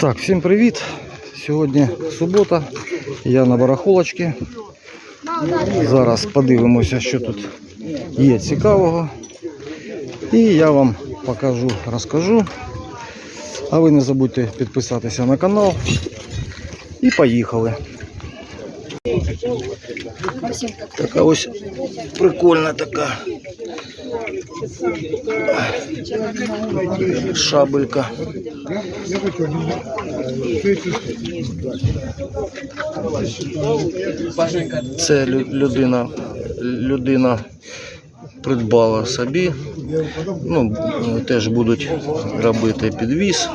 Так, всім привіт. Сьогодні субота. Я на барахолочці. Зараз подивимося, що тут є цікавого. І я вам покажу, розкажу. А ви не забудьте підписатися на канал. І поїхали. Така ось прикольна така шабелька. Це людина, людина придбала собі. Ну, теж будуть робити підвіз.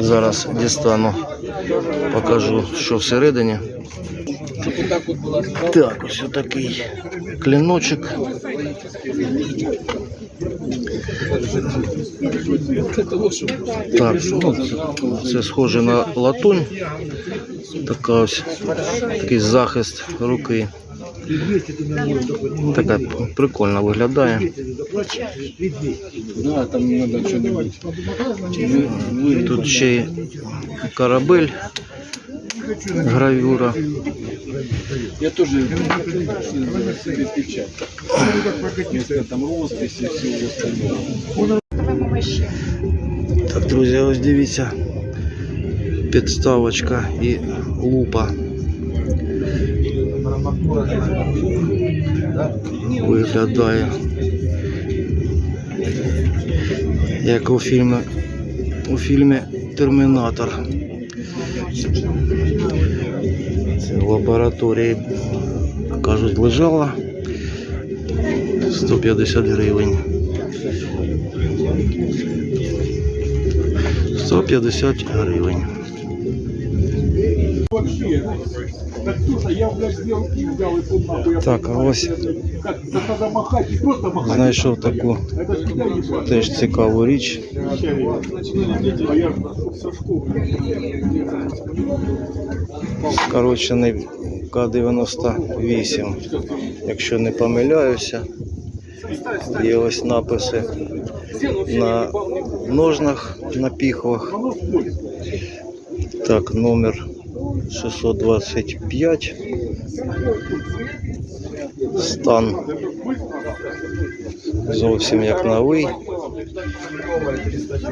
Зараз дістану, покажу, що всередині. Так, ось такий кліночок. Так, ну, це схоже на латунь. Така ось такий захист руки. Така прикольно виглядає. Тут ще й корабель, гравюра. Я тоже себе печать. Вместо там росписи и всего остального. Так, друзі, ось дивіться. Підставочка і лупа. Виглядає. Як у фільмі, у фільмі Термінатор. В лабораторії, кажуть, лежала 150 гривень. 150 гривень. Так, а ось знайшов таку теж цікаву річ. Скорочений К-98. Якщо не помиляюся, є ось написи на ножнах, на піхвах. Так, номер 625. Стан зовсім як новий.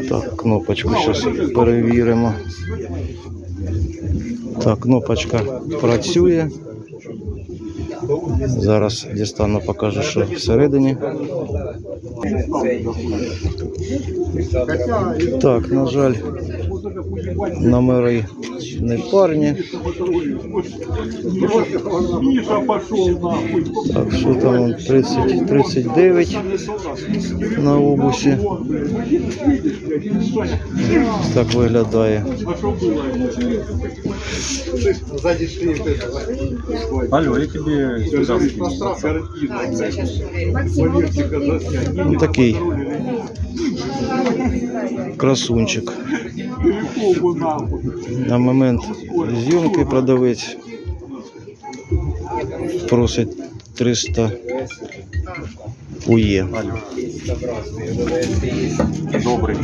Так, кнопочку зараз перевіримо. Так, кнопочка працює. Зараз дістану, покажу, що всередині. Так, на жаль, номери пошел нахуй. Так, що там он, 30, 39 на обусі. Так виглядає. Что? Алло, я тебе такий красунчик. На момент зйомки продавець просить 300 ує. Добрый.